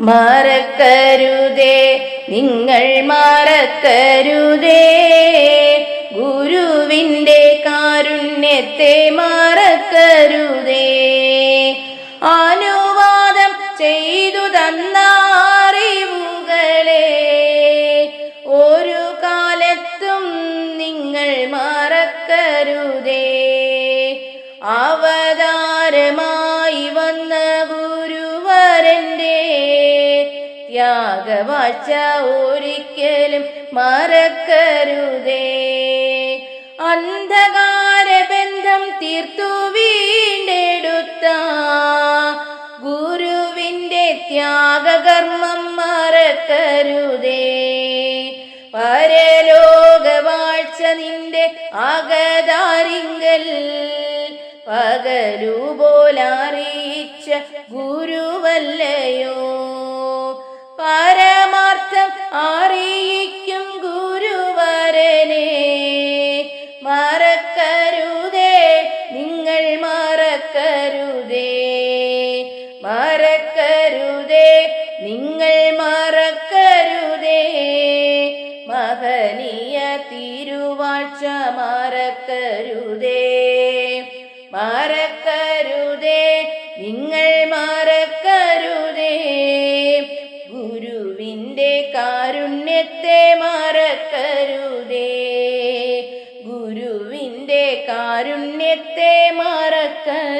മറക്കരുതേ നിങ്ങൾ മറക്കരുതേ. ഗുരുവിന്റെ കാരുണ്യത്തെ മറക്കരുതേ. അനുവാദം ചെയ്തു തന്ന അറിവുകളെ ഒരു കാലത്തും നിങ്ങൾ മറക്കരുതേ. ത്യാഗവാഴ്ച ഒരിക്കലും മറക്കരുതേ. അന്ധകാര ബന്ധം തീർത്തു വീണ്ടെടുത്ത ഗുരുവിന്റെ ത്യാഗകർമ്മം മറക്കരുതേ. പരലോകവാഴ്ച നിന്റെ അകതാരിങ്കൽ പകലുപോലറിയിച്ച ഗുരുവല്ലയോ മറക്കരുതേ മറക്കരുതേ നിങ്ങൾ മറക്കരുതേ. മഹനീയ തിരുവാഴ്ച മറക്കരുതേ മറക്കരുതേ നിങ്ങൾ മറക്കരുതേ. ഗുരുവിന്റെ കാരുണ്യത്തെ മറക്കരുതേ ഗുരുവിന്റെ കാരുണ്യത്തെ മറക്കരുതേ.